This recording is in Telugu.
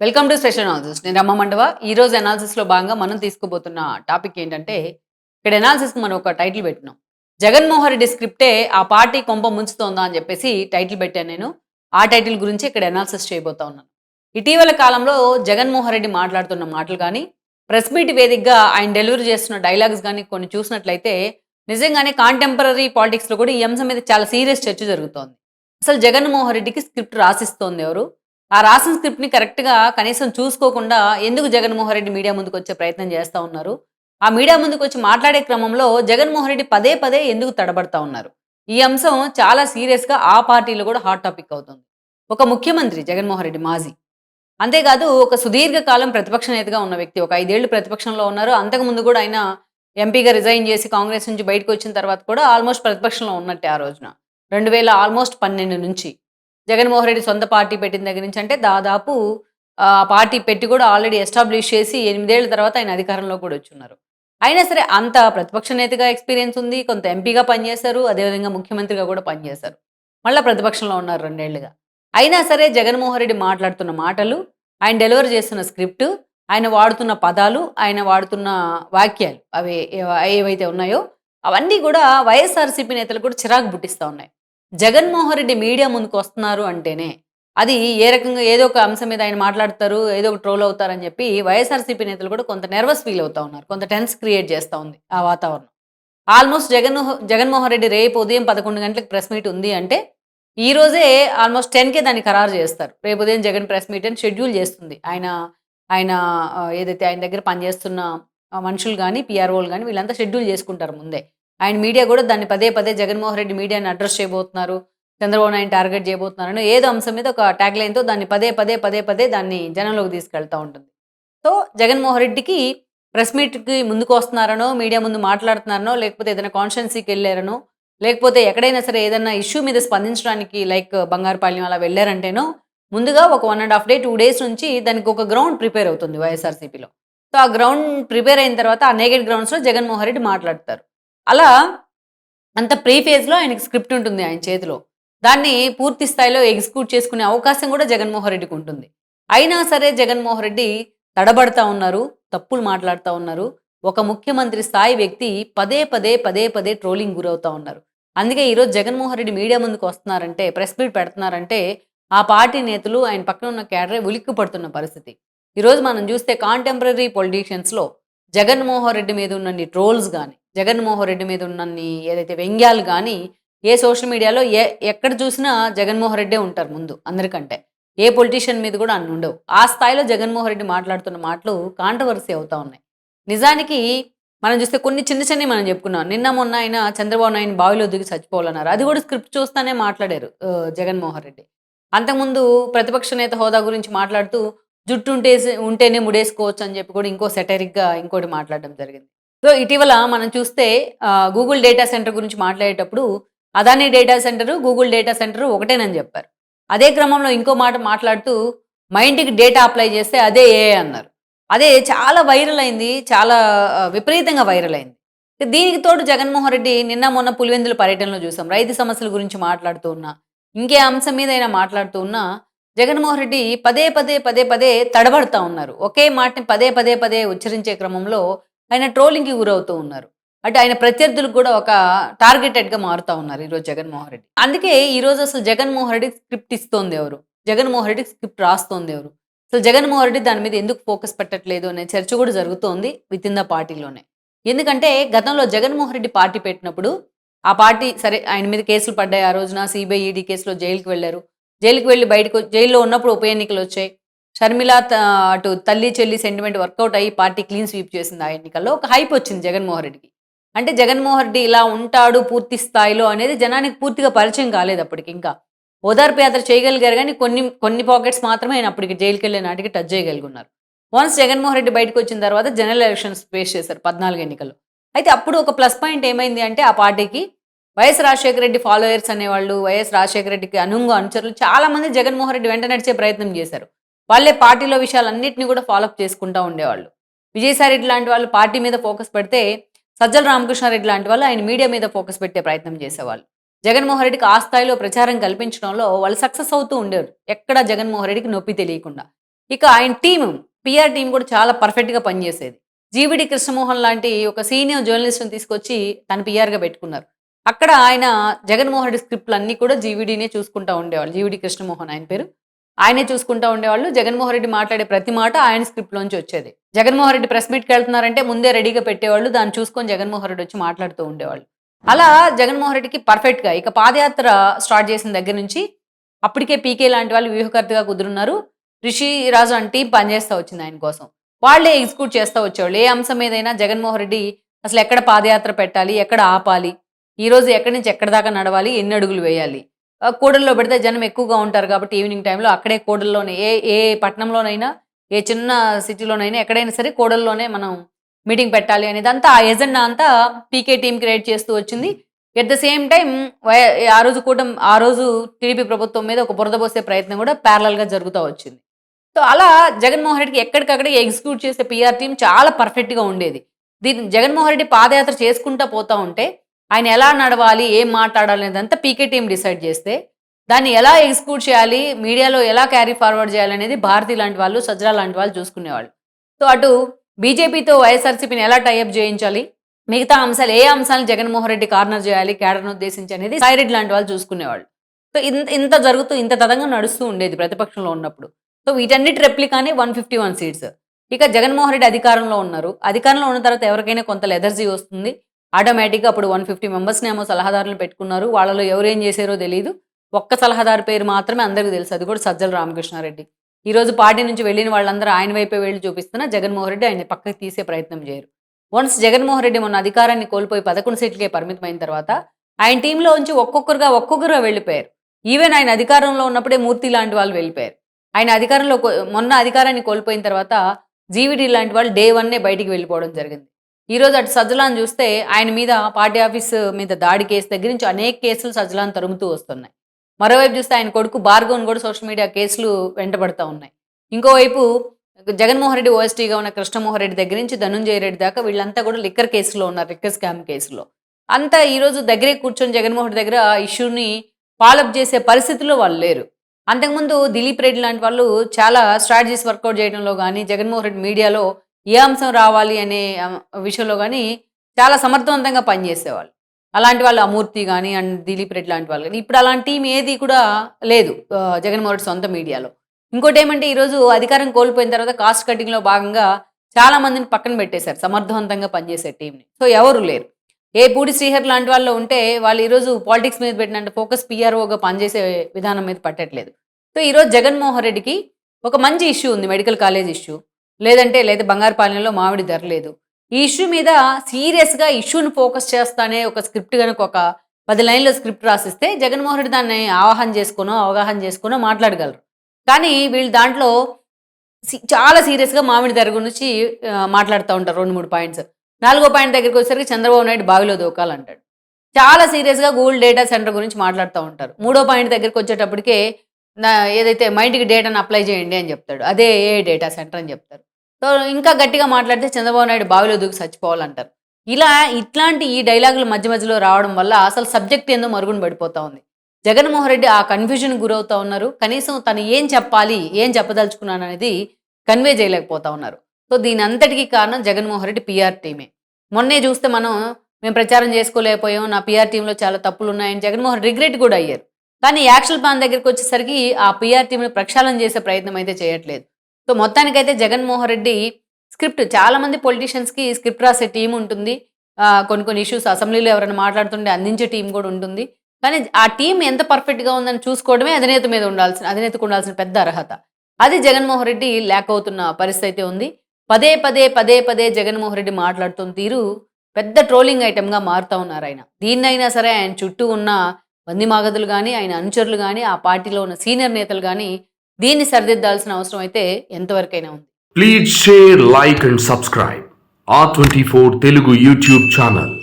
వెల్కమ్ టు స్పెషల్ అనాలిసిస్ నేను రమ్మ మండవ. ఈ రోజు అనాలిసిస్లో భాగంగా మనం తీసుకోబోతున్న టాపిక్ ఏంటంటే ఇక్కడ అనాలిసిస్ మనం ఒక టైటిల్ పెట్టినాం. జగన్మోహన్ రెడ్డి స్క్రిప్టే ఆ పార్టీ కొంప ముంచుతోందా అని చెప్పేసి టైటిల్ పెట్టాను నేను. ఆ టైటిల్ గురించి ఇక్కడ అనాలిసిస్ చేయబోతా ఉన్నాను. ఇటీవల కాలంలో జగన్మోహన్ రెడ్డి మాట్లాడుతున్న మాటలు కానీ ప్రెస్ మీట్ వేదికగా ఆయన డెలివరీ చేస్తున్న డైలాగ్స్ కానీ కొన్ని చూసినట్లయితే నిజంగానే కాంటెంపరీ పాలిటిక్స్లో కూడా ఈ అంశం మీద చాలా సీరియస్ చర్చ జరుగుతోంది. అసలు జగన్మోహన్ రెడ్డికి స్క్రిప్ట్ రాసిస్తోంది ఎవరు? ఆ రాసిన స్క్రిప్ట్ని కరెక్ట్గా కనీసం చూసుకోకుండా ఎందుకు జగన్మోహన్ రెడ్డి మీడియా ముందుకు వచ్చే ప్రయత్నం చేస్తూ ఉన్నారు? ఆ మీడియా ముందుకు వచ్చి మాట్లాడే క్రమంలో జగన్మోహన్ రెడ్డి పదే పదే ఎందుకు తడబడతా ఉన్నారు? ఈ అంశం చాలా సీరియస్గా ఆ పార్టీలో కూడా హాట్ టాపిక్ అవుతుంది. ఒక ముఖ్యమంత్రి జగన్మోహన్ రెడ్డి మాజీ. అంతేకాదు ఒక సుదీర్ఘకాలం ప్రతిపక్ష నేతగా ఉన్న వ్యక్తి ఒక ఐదేళ్ళు ప్రతిపక్షంలో ఉన్నారు. అంతకుముందు కూడా ఆయన ఎంపీగా రిజైన్ చేసి కాంగ్రెస్ నుంచి బయటకు వచ్చిన తర్వాత కూడా ఆల్మోస్ట్ ప్రతిపక్షంలో ఉన్నట్టే ఆ రోజున. రెండు వేల ఆల్మోస్ట్ పన్నెండు నుంచి జగన్మోహన్ రెడ్డి సొంత పార్టీ పెట్టిన దగ్గర నుంచి అంటే దాదాపు ఆ పార్టీ పెట్టి కూడా ఆల్రెడీ ఎస్టాబ్లిష్ చేసి ఎనిమిదేళ్ళ తర్వాత ఆయన అధికారంలో కూడా వచ్చున్నారు. అయినా సరే అంత ప్రతిపక్ష నేతగా ఎక్స్పీరియన్స్ ఉంది కొంత ఎంపీగా పనిచేశారు అదేవిధంగా ముఖ్యమంత్రిగా కూడా పనిచేశారు. మళ్ళీ ప్రతిపక్షంలో ఉన్నారు రెండేళ్ళుగా. అయినా సరే జగన్మోహన్ రెడ్డి మాట్లాడుతున్న మాటలు ఆయన డెలివర్ చేస్తున్న స్క్రిప్ట్ ఆయన వాడుతున్న పదాలు ఆయన వాడుతున్న వాక్యాలు అవి ఏవైతే ఉన్నాయో అవన్నీ కూడా వైఎస్ఆర్సీపీ నేతలు కూడా చిరాకు పుట్టిస్తూ ఉన్నాయి. జగన్మోహన్ రెడ్డి మీడియా ముందుకు వస్తున్నారు అంటేనే అది ఏ రకంగా ఏదో ఒక అంశం మీద ఆయన మాట్లాడతారు ఏదో ఒక ట్రోల్ అవుతారని చెప్పి వైఎస్ఆర్సీపీ నేతలు కూడా కొంత నెర్వస్ ఫీల్ అవుతా ఉన్నారు. కొంత టెన్స్ క్రియేట్ చేస్తూ ఉంది ఆ వాతావరణం. ఆల్మోస్ట్ జగన్ జగన్మోహన్ రెడ్డి రేపు ఉదయం పదకొండు గంటలకు ప్రెస్ మీట్ ఉంది అంటే ఈ రోజే ఆల్మోస్ట్ టెన్కే దాన్ని ఖరారు చేస్తారు. రేపు ఉదయం జగన్ ప్రెస్ మీట్ అని షెడ్యూల్ చేస్తుంది. ఆయన ఆయన ఏదైతే ఆయన దగ్గర పనిచేస్తున్న మనుషులు కానీ పిఆర్ఓలు కానీ వీళ్ళంతా షెడ్యూల్ చేసుకుంటారు ముందే. ఆయన మీడియా కూడా దాన్ని పదే పదే జగన్మోహన్ రెడ్డి మీడియాని అడ్రస్ చేయబోతున్నారు. చంద్రబాబు నాయుడు టార్గెట్ చేయబోతున్నారని ఏదో అంశం మీద ఒక ట్యాగ్ లైన్తో దాన్ని పదే పదే పదే పదే దాన్ని జనంలోకి తీసుకెళ్తూ ఉంటుంది. సో జగన్మోహన్ రెడ్డికి ప్రెస్ మీట్కి ముందుకు వస్తున్నారనో మీడియా ముందు మాట్లాడుతున్నారనో లేకపోతే ఏదైనా కాన్స్టిట్యున్సీకి వెళ్ళారనో లేకపోతే ఎక్కడైనా సరే ఏదైనా ఇష్యూ మీద స్పందించడానికి లైక్ బంగారుపాలెం అలా వెళ్ళారంటేనో ముందుగా ఒక one and half day two days నుంచి దానికి ఒక గ్రౌండ్ ప్రిపేర్ అవుతుంది వైఎస్ఆర్సీపీలో సో ఆ గ్రౌండ్ ప్రిపేర్ అయిన తర్వాత ఆ నేగెడ్ గ్రౌండ్స్లో జగన్మోహన్ రెడ్డి మాట్లాడతారు. అలా అంత ప్రీ ఫేజ్లో ఆయనకి స్క్రిప్ట్ ఉంటుంది ఆయన చేతిలో. దాన్ని పూర్తి స్థాయిలో ఎగ్జిక్యూట్ చేసుకునే అవకాశం కూడా జగన్మోహన్ రెడ్డికి ఉంటుంది. అయినా సరే జగన్మోహన్ రెడ్డి తడబడతా ఉన్నారు తప్పులు మాట్లాడుతూ ఉన్నారు. ఒక ముఖ్యమంత్రి స్థాయి వ్యక్తి పదే పదే పదే పదే ట్రోలింగ్ గురవుతా ఉన్నారు. అందుకే ఈరోజు జగన్మోహన్ రెడ్డి మీడియా ముందుకు వస్తున్నారంటే ప్రెస్ మీట్ పెడుతున్నారంటే ఆ పార్టీ నేతలు ఆయన పక్కన ఉన్న క్యాడరే ఉలిక్కి పడుతున్న పరిస్థితి. ఈరోజు మనం చూస్తే కాంటెంపరీ పొలిటీషియన్స్లో జగన్మోహన్ రెడ్డి మీద ఉన్నన్ని ట్రోల్స్ కానీ జగన్మోహన్ రెడ్డి మీద ఉన్నన్ని ఏదైతే వ్యంగ్యాలు కానీ ఏ సోషల్ మీడియాలో ఏ ఎక్కడ చూసినా జగన్మోహన్ రెడ్డే ఉంటారు ముందు అందరికంటే. ఏ పొలిటీషియన్ మీద కూడా అన్ని ఉండవు. ఆ స్థాయిలో జగన్మోహన్ రెడ్డి మాట్లాడుతున్న మాటలు కాంట్రవర్సీ అవుతా ఉన్నాయి. నిజానికి మనం చూస్తే కొన్ని చిన్న చిన్నవి మనం చెప్పుకున్నాం. నిన్న మొన్న ఆయన చంద్రబాబు నాయుడు బావిలో దిగి చచ్చిపోవాలన్నారు. అది కూడా స్క్రిప్ట్ చూస్తానే మాట్లాడారు జగన్మోహన్ రెడ్డి. అంతకుముందు ప్రతిపక్ష నేత హోదా గురించి మాట్లాడుతూ జుట్టు ఉంటే ఉంటేనే ముడేసుకోవచ్చు అని చెప్పి కూడా ఇంకో సెటరిక్గా ఇంకోటి మాట్లాడడం జరిగింది. సో ఇటీవల మనం చూస్తే గూగుల్ డేటా సెంటర్ గురించి మాట్లాడేటప్పుడు Adani data centre Google data centre ఒకటేనని చెప్పారు. అదే క్రమంలో ఇంకో మాట మాట్లాడుతూ మైండ్కి డేటా అప్లై చేస్తే అదే ఏ అన్నారు. అదే చాలా వైరల్ అయింది చాలా విపరీతంగా వైరల్ అయింది. దీనికి తోడు జగన్మోహన్ రెడ్డి నిన్న మొన్న పులివెందుల పర్యటనలో చూసాం. రైతు సమస్యల గురించి మాట్లాడుతూ ఉన్నా ఇంకే అంశం మీద అయినా మాట్లాడుతూ ఉన్నా జగన్మోహన్ రెడ్డి పదే పదే పదే పదే తడబడుతూ ఉన్నారు. ఒకే మాటని పదే పదే పదే ఉచ్చరించే క్రమంలో ఆయన ట్రోలింగ్కి గురవుతూ ఉన్నారు. అంటే ఆయన ప్రత్యర్థులకు కూడా ఒక టార్గెటెడ్గా మారుతా ఉన్నారు ఈరోజు జగన్మోహన్ రెడ్డి. అందుకే ఈరోజు అసలు జగన్మోహన్ రెడ్డి స్క్రిప్ట్ ఇస్తోంది ఎవరు? జగన్మోహన్ రెడ్డి స్క్రిప్ట్ రాస్తోంది ఎవరు? అసలు జగన్మోహన్ రెడ్డి దాని మీద ఎందుకు ఫోకస్ పెట్టట్లేదు అనే చర్చ కూడా జరుగుతోంది విత్ ఇన్ ద పార్టీలోనే. ఎందుకంటే గతంలో జగన్మోహన్ రెడ్డి పార్టీ పెట్టినప్పుడు ఆ పార్టీ సరే ఆయన మీద కేసులు పడ్డాయి. ఆ రోజున సిబిఐ ఈడీ కేసులో జైలుకి వెళ్ళారు. జైలుకి వెళ్ళి బయటకు జైల్లో ఉన్నప్పుడు ఉప ఎన్నికలు వచ్చాయి. షర్మిల త- అటు తల్లి చెల్లి సెంటిమెంట్ వర్కౌట్ అయ్యి పార్టీ క్లీన్ స్వీప్ చేసింది ఆ ఎన్నికల్లో. ఒక హైప్ వచ్చింది జగన్మోహన్ రెడ్డికి. అంటే జగన్మోహన్ రెడ్డి ఇలా ఉంటాడు పూర్తి స్థాయిలో అనేది జనానికి పూర్తిగా పరిచయం కాలేదు అప్పటికి. ఇంకా ఓదార్పు యాత్ర చేయగలిగారు కానీ కొన్ని కొన్ని పాకెట్స్ మాత్రమే ఆయన అప్పటికి జైలుకి వెళ్ళే నాటికి టచ్ చేయగలుగున్నారు. వన్స్ జగన్మోహన్ రెడ్డి బయటకు వచ్చిన తర్వాత జనరల్ ఎలక్షన్స్ ఫేస్ చేశారు పద్నాలుగు ఎన్నికల్లో. అయితే అప్పుడు ఒక ప్లస్ పాయింట్ ఏమైంది అంటే ఆ పార్టీకి వైఎస్ రాజశేఖర రెడ్డి ఫాలోయర్స్ అనేవాళ్ళు వైఎస్ రాజశేఖర రెడ్డికి అనుంగు అనుచరులు చాలా మంది జగన్మోహన్ రెడ్డి వెంట నడిచే ప్రయత్నం చేశారు. వాళ్ళే పార్టీలో విషయాలన్నింటినీ కూడా ఫాలోఅప్ చేసుకుంటూ ఉండేవాళ్ళు. విజయసాయి రెడ్డి లాంటి వాళ్ళు పార్టీ మీద ఫోకస్ పెడితే సజ్జల రామకృష్ణారెడ్డి లాంటి వాళ్ళు ఆయన మీడియా మీద ఫోకస్ పెట్టే ప్రయత్నం చేసేవాళ్ళు. జగన్మోహన్ రెడ్డికి ఆ స్థాయిలో ప్రచారం కల్పించడంలో వాళ్ళు సక్సెస్ అవుతూ ఉండేవారు ఎక్కడ జగన్మోహన్ రెడ్డికి నొప్పి తెలియకుండా. ఇక ఆయన టీం పిఆర్ టీం కూడా చాలా పర్ఫెక్ట్గా పనిచేసేది. జీవిడి కృష్ణమోహన్ లాంటి ఒక సీనియర్ జర్నలిస్ట్ని తీసుకొచ్చి తన పిఆర్గా పెట్టుకున్నారు. అక్కడ ఆయన జగన్మోహన్ రెడ్డి స్క్రిప్ట్లు అన్నీ కూడా జీవిడీనే చూసుకుంటా ఉండేవాళ్ళు. జీవిడి కృష్ణమోహన్ ఆయన పేరు. ఆయనే చూసుకుంటా ఉండేవాళ్ళు. జగన్మోహన్ రెడ్డి మాట్లాడే ప్రతి మాట ఆయన స్క్రిప్ట్లోంచి వచ్చేది. జగన్మోహన్ రెడ్డి ప్రెస్ మీట్కి వెళ్తున్నారంటే ముందే రెడీగా పెట్టేవాళ్ళు. దాన్ని చూసుకొని జగన్మోహన్ రెడ్డి వచ్చి మాట్లాడుతూ ఉండేవాళ్ళు. అలా జగన్మోహన్ రెడ్డికి పర్ఫెక్ట్గా ఇక పాదయాత్ర స్టార్ట్ చేసిన దగ్గర నుంచి అప్పటికే పీకే లాంటి వాళ్ళు వ్యూహకర్తగా కుదురున్నారు. రిషి రాజు అంటే టీం పనిచేస్తూ వచ్చింది ఆయన కోసం. వాళ్ళే ఎగ్జిక్యూట్ చేస్తూ వచ్చేవాళ్ళు. ఏ అంశం ఏదైనా జగన్మోహన్ రెడ్డి అసలు ఎక్కడ పాదయాత్ర పెట్టాలి? ఎక్కడ ఆపాలి? ఈ రోజు ఎక్కడి నుంచి ఎక్కడి దాకా నడవాలి? ఎన్ని అడుగులు వేయాలి? కూడల్లో పెడితే జనం ఎక్కువగా ఉంటారు కాబట్టి ఈవినింగ్ టైంలో అక్కడే కూడల్లోనే ఏ ఏ పట్టణంలోనైనా ఏ చిన్న సిటీలోనైనా ఎక్కడైనా సరే కూడల్లోనే మనం మీటింగ్ పెట్టాలి అనేది అంతా ఆ ఎజెండా అంతా పీకే టీం క్రియేట్ చేస్తూ వచ్చింది. ఎట్ ద సేమ్ టైం ఆ రోజు కూడా ఆ రోజు టీడీపీ ప్రభుత్వం మీద ఒక బురద పోసే ప్రయత్నం కూడా ప్యారలల్గా జరుగుతూ వచ్చింది. సో అలా జగన్మోహన్ రెడ్డికి ఎక్కడికక్కడ ఎగ్జిక్యూట్ చేసే పిఆర్ టీం చాలా పర్ఫెక్ట్గా ఉండేది. దీన్ని జగన్మోహన్ రెడ్డి పాదయాత్ర చేసుకుంటా పోతా ఉంటే ఆయన ఎలా నడవాలి ఏం మాట్లాడాలి అనేదంతా పీకే టీం డిసైడ్ చేస్తే దాన్ని ఎలా ఎగ్జిక్యూట్ చేయాలి మీడియాలో ఎలా క్యారీ ఫార్వర్డ్ చేయాలి అనేది భారతి లాంటి వాళ్ళు సజ్రా లాంటి వాళ్ళు చూసుకునేవాళ్ళు. సో అటు బీజేపీతో వైఎస్ఆర్సీపీని ఎలా టైఅప్ చేయించాలి మిగతా అంశాలు ఏ అంశాలను జగన్మోహన్ రెడ్డి కార్నర్ చేయాలి కేడర్ను ఉద్దేశించి అనేది సైరెడ్ లాంటి వాళ్ళు చూసుకునేవాళ్ళు. సో ఇంత ఇంత జరుగుతూ ఇంత తదంగా నడుస్తూ ఉండేది ప్రతిపక్షంలో ఉన్నప్పుడు. సో వీటన్నిటి రెప్లికానే వన్ ఫిఫ్టీ వన్ సీట్స్. ఇక జగన్మోహన్ రెడ్డి అధికారంలో ఉన్నారు. అధికారంలో ఉన్న తర్వాత ఎవరికైనా కొంత లెదర్జీ వస్తుంది. ఆటోమేటిక్గా అప్పుడు వన్ ఫిఫ్టీ మెంబర్స్ని ఏమో సలహాదారులు పెట్టుకున్నారు. వాళ్ళలో ఎవరేం చేశారో తెలియదు ఒక్క సలహాదారు పేరు మాత్రమే అందరికీ తెలుసు. అది కూడా సజ్జల రామకృష్ణారెడ్డి. ఈ రోజు పార్టీ నుంచి వెళ్ళిన వాళ్ళందరూ ఆయన వైపే వెళ్ళి చూపిస్తున్నా జగన్మోహన్ రెడ్డి ఆయన పక్కకి తీసే ప్రయత్నం చేయరు. వన్స్ జగన్మోహన్ రెడ్డి మొన్న అధికారాన్ని కోల్పోయి పదకొండు సీట్లకే పరిమితమైన తర్వాత ఆయన టీంలో ఉంచి ఒక్కొక్కరుగా ఒక్కొక్కరుగా వెళ్ళిపోయారు. ఈవెన్ ఆయన అధికారంలో ఉన్నప్పుడే మూర్తి లాంటి వాళ్ళు వెళ్ళిపోయారు. ఆయన అధికారంలో మొన్న అధికారాన్ని కోల్పోయిన తర్వాత జీవిడి లాంటి వాళ్ళు డే వన్నే బయటికి వెళ్ళిపోవడం జరిగింది. ఈరోజు అటు సజ్జలాన్ చూస్తే ఆయన మీద పార్టీ ఆఫీస్ మీద దాడి కేసు దగ్గర నుంచి అనేక కేసులు సజ్జలాన్ తరుముతూ వస్తున్నాయి. మరోవైపు చూస్తే ఆయన కొడుకు భార్గవన్ కూడా సోషల్ మీడియా కేసులు వెంటబడతా ఉన్నాయి. ఇంకోవైపు జగన్మోహన్ రెడ్డి ఓఎస్టీగా ఉన్న కృష్ణమోహన్ రెడ్డి దగ్గర నుంచి ధనుంజయ రెడ్డి దాకా వీళ్ళంతా కూడా లిక్కర్ కేసులో ఉన్నారు లిక్కర్ స్కామ్ కేసులో. అంతా ఈరోజు దగ్గరే కూర్చొని జగన్మోహన్ రెడ్డి దగ్గర ఇష్యూని ఫాలోఅప్ చేసే పరిస్థితిలో వాళ్ళు లేరు. అంతకుముందు దిలీప్ రెడ్డి లాంటి వాళ్ళు చాలా స్ట్రాటజీస్ వర్కౌట్ చేయడంలో కానీ జగన్మోహన్ రెడ్డి మీడియాలో ఏ అంశం రావాలి అనే విషయంలో కానీ చాలా సమర్థవంతంగా పనిచేసేవాళ్ళు. అలాంటి వాళ్ళు అమూర్తి కానీ అండ్ దిలీప్ రెడ్డి లాంటి వాళ్ళు కానీ ఇప్పుడు అలాంటి టీం ఏది కూడా లేదు జగన్మోహన్ రెడ్డి సొంత మీడియాలో. ఇంకోటి ఏమంటే ఈరోజు అధికారం కోల్పోయిన తర్వాత కాస్ట్ కటింగ్లో భాగంగా చాలా మందిని పక్కన పెట్టేశారు సమర్థవంతంగా పనిచేసే టీంని సో ఎవరు లేరు. ఏ పూడి శ్రీహర్ లాంటి వాళ్ళు ఉంటే వాళ్ళు ఈరోజు పాలిటిక్స్ మీద పెట్టినంత ఫోకస్ పిఆర్ఓగా పనిచేసే విధానం మీద పట్టట్లేదు. సో ఈరోజు జగన్మోహన్ రెడ్డికి ఒక మంచి ఇష్యూ ఉంది మెడికల్ కాలేజ్ ఇష్యూ. లేదంటే లేదా బంగారుపాలెంలో మామిడి ధర లేదు. ఈ ఇష్యూ మీద సీరియస్గా ఇష్యూని ఫోకస్ చేస్తానే ఒక స్క్రిప్ట్ కనుక ఒక పది లైన్ల స్క్రిప్ట్ రాసిస్తే జగన్మోహన్ రెడ్డి దాన్ని ఆవాహన చేసుకునో అవగాహన చేసుకునో మాట్లాడగలరు. కానీ వీళ్ళు దాంట్లో చాలా సీరియస్గా మామిడి ధర గురించి మాట్లాడుతూ ఉంటారు రెండు మూడు పాయింట్స్. నాలుగో పాయింట్ దగ్గరికి వచ్చేసరికి చంద్రబాబు నాయుడు బావిలో దూకాలంటాడు చాలా సీరియస్గా గూగుల్ డేటా సెంటర్ గురించి మాట్లాడుతూ ఉంటారు. మూడో పాయింట్ దగ్గరికి వచ్చేటప్పటికే నా ఏదైతే మైండ్కి డేటాను అప్లై చేయండి అని చెప్తాడు. అదే ఏ డేటా సెంటర్ అని చెప్తారు. ఇంకా గట్టిగా మాట్లాడితే చంద్రబాబు నాయుడు బావిలో దూకి చచ్చిపోవాలంటారు. ఇలా ఇట్లాంటి ఈ డైలాగులు మధ్య మధ్యలో రావడం వల్ల అసలు సబ్జెక్ట్ ఏందో మరుగున పడిపోతా ఉంది. జగన్మోహన్ రెడ్డి ఆ కన్ఫ్యూజన్ గురవుతా ఉన్నారు. కనీసం తను ఏం చెప్పాలి ఏం చెప్పదలుచుకున్నాను అనేది కన్వే చేయలేకపోతా ఉన్నారు. సో దీని అంతటికీ కారణం జగన్మోహన్ రెడ్డి పిఆర్ టీమే. మొన్నే చూస్తే మనం మేము ప్రచారం చేసుకోలేకపోయాం నా పిఆర్ టీంలో చాలా తప్పులు ఉన్నాయని జగన్మోహన్ రిగ్రెట్ కూడా అయ్యారు. కానీ యాక్షన్ ప్లాన్ దగ్గరికి వచ్చేసరికి ఆ పిఆర్ టీంని ప్రక్షాళన చేసే ప్రయత్నం అయితే చేయట్లేదు. సో మొత్తానికైతే జగన్మోహన్ రెడ్డి స్క్రిప్ట్ చాలా మంది politicians కి స్క్రిప్ట్ రాసే టీం ఉంటుంది. కొన్ని కొన్ని ఇష్యూస్ అసెంబ్లీలో ఎవరైనా మాట్లాడుతుంటే అందించే టీం కూడా ఉంటుంది. కానీ ఆ టీం ఎంత పర్ఫెక్ట్గా ఉందని చూసుకోవడమే అధినేత మీద ఉండాల్సిన అధినేతకు ఉండాల్సిన పెద్ద అర్హత. అది జగన్మోహన్ రెడ్డి ల్యాక్ అవుతున్న పరిస్థితి అయితే ఉంది. పదే పదే పదే పదే జగన్మోహన్ రెడ్డి మాట్లాడుతున్న తీరు పెద్ద ట్రోలింగ్ ఐటెంగా మారుతూ ఉన్నారు ఆయన. దీన్నైనా సరే ఆయన చుట్టూ ఉన్న బందిమాగదులు కానీ ఆయన అనుచరులు కానీ ఆ పార్టీలో ఉన్న సీనియర్ నేతలు కానీ దీన్ని సరిదిద్దాల్సిన అవసరం అయితే ఎంతవరకైనా ఉంది. Please share like and subscribe ఆ twenty four Telugu YouTube channel